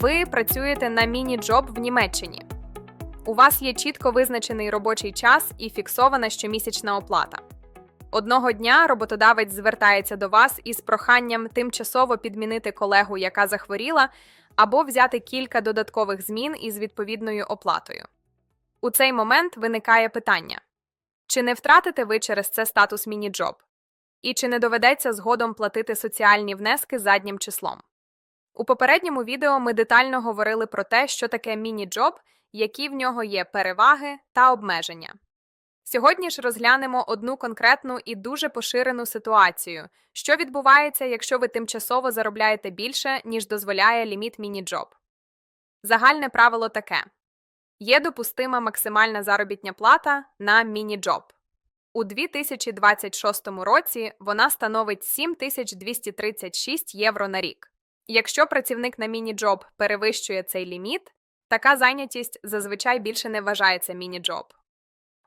Ви працюєте на міні-джоб в Німеччині. У вас є чітко визначений робочий час і фіксована щомісячна оплата. Одного дня роботодавець звертається до вас із проханням тимчасово підмінити колегу, яка захворіла, або взяти кілька додаткових змін із відповідною оплатою. У цей момент виникає питання: чи не втратите ви через це статус міні-джоб? І чи не доведеться згодом платити соціальні внески заднім числом? У попередньому відео ми детально говорили про те, що таке міні-джоб, які в нього є переваги та обмеження. Сьогодні ж розглянемо одну конкретну і дуже поширену ситуацію, що відбувається, якщо ви тимчасово заробляєте більше, ніж дозволяє ліміт міні-джоб. Загальне правило таке: є допустима максимальна заробітня плата на міні-джоб. У 2026 році вона становить 7236 євро на рік. Якщо працівник на міні-джоб перевищує цей ліміт, така зайнятість зазвичай більше не вважається міні-джоб.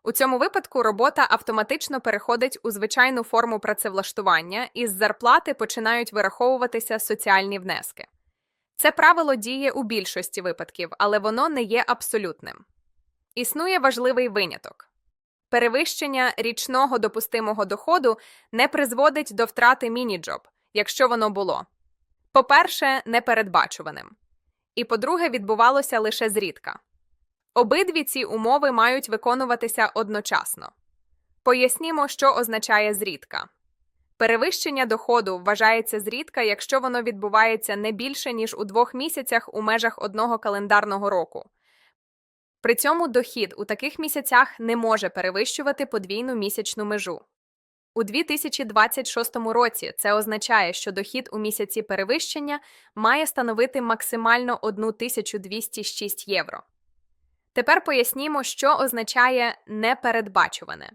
У цьому випадку робота автоматично переходить у звичайну форму працевлаштування, і з зарплати починають вираховуватися соціальні внески. Це правило діє у більшості випадків, але воно не є абсолютним. Існує важливий виняток. Перевищення річного допустимого доходу не призводить до втрати міні-джоб, якщо воно було. По-перше, непередбачуваним. І по-друге, відбувалося лише зрідка. Обидві ці умови мають виконуватися одночасно. Пояснімо, що означає зрідка. Перевищення доходу вважається зрідка, якщо воно відбувається не більше, ніж у двох місяцях у межах одного календарного року. При цьому дохід у таких місяцях не може перевищувати подвійну місячну межу. У 2026 році це означає, що дохід у місяці перевищення має становити максимально 1206 євро. Тепер пояснімо, що означає непередбачуване.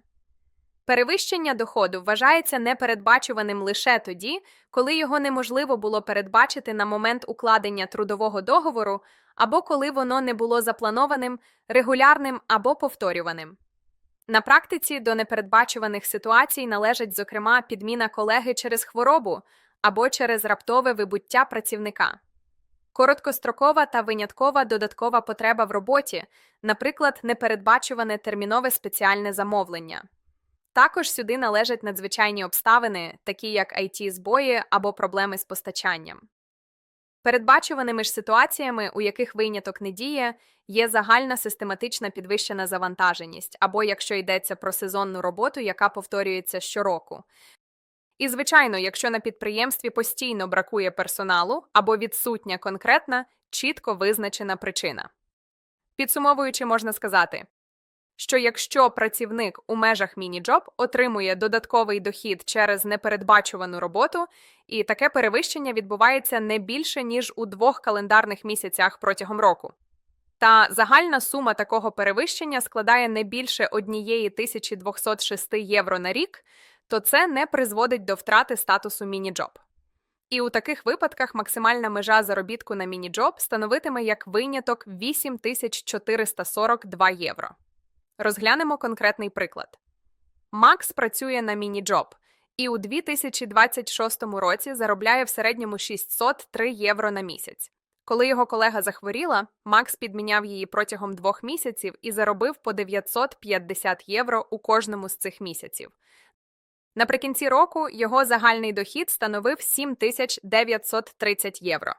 Перевищення доходу вважається непередбачуваним лише тоді, коли його неможливо було передбачити на момент укладення трудового договору або коли воно не було запланованим, регулярним або повторюваним. На практиці до непередбачуваних ситуацій належить, зокрема, підміна колеги через хворобу або через раптове вибуття працівника. Короткострокова та виняткова додаткова потреба в роботі, наприклад, непередбачуване термінове спеціальне замовлення. Також сюди належать надзвичайні обставини, такі як it збої або проблеми з постачанням. Передбачуваними ж ситуаціями, у яких виняток не діє, є загальна систематична підвищена завантаженість, або якщо йдеться про сезонну роботу, яка повторюється щороку. І, звичайно, якщо на підприємстві постійно бракує персоналу або відсутня конкретна, чітко визначена причина. Підсумовуючи, можна сказати, що якщо працівник у межах міні-джоб отримує додатковий дохід через непередбачувану роботу, і таке перевищення відбувається не більше ніж у двох календарних місяцях протягом року. Та загальна сума такого перевищення складає не більше 1206 євро на рік, то це не призводить до втрати статусу міні-джоб. І у таких випадках максимальна межа заробітку на міні-джоб становитиме як виняток 8442 євро. Розглянемо конкретний приклад. Макс працює на міні-джоб і у 2026 році заробляє в середньому 603 євро на місяць. Коли його колега захворіла, Макс підміняв її протягом двох місяців і заробив по 950 євро у кожному з цих місяців. Наприкінці року його загальний дохід становив 7930 євро.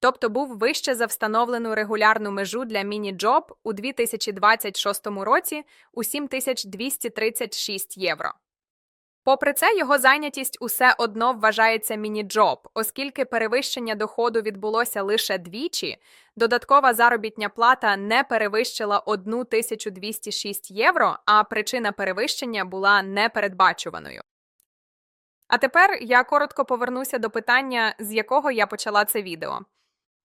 Тобто був вище за встановлену регулярну межу для міні-джоб у 2026 році у 7236 євро. Попри це, його зайнятість усе одно вважається міні-джоб, оскільки перевищення доходу відбулося лише двічі, додаткова заробітня плата не перевищила 1206 євро, а причина перевищення була непередбачуваною. А тепер я коротко повернуся до питання, з якого я почала це відео.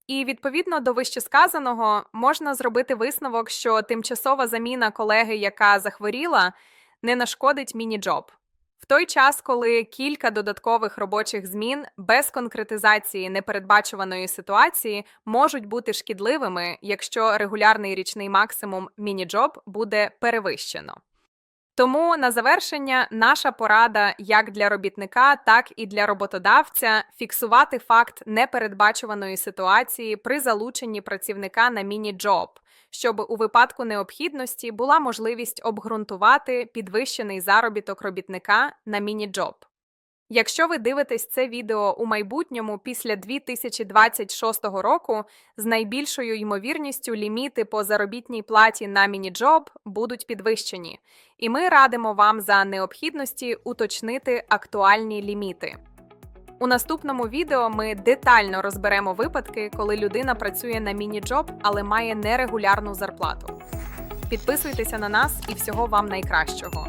І відповідно до вищесказаного можна зробити висновок, що тимчасова заміна колеги, яка захворіла, не нашкодить міні-джоб. В той час, коли кілька додаткових робочих змін без конкретизації непередбачуваної ситуації можуть бути шкідливими, якщо регулярний річний максимум міні-джоб буде перевищено. Тому на завершення наша порада як для робітника, так і для роботодавця фіксувати факт непередбачуваної ситуації при залученні працівника на міні-джоб, щоб у випадку необхідності була можливість обґрунтувати підвищений заробіток робітника на міні-джоб. Якщо ви дивитесь це відео у майбутньому після 2026 року, з найбільшою ймовірністю ліміти по заробітній платі на міні-джоб будуть підвищені, і ми радимо вам за необхідності уточнити актуальні ліміти. У наступному відео ми детально розберемо випадки, коли людина працює на міні-джоб, але має нерегулярну зарплату. Підписуйтеся на нас і всього вам найкращого.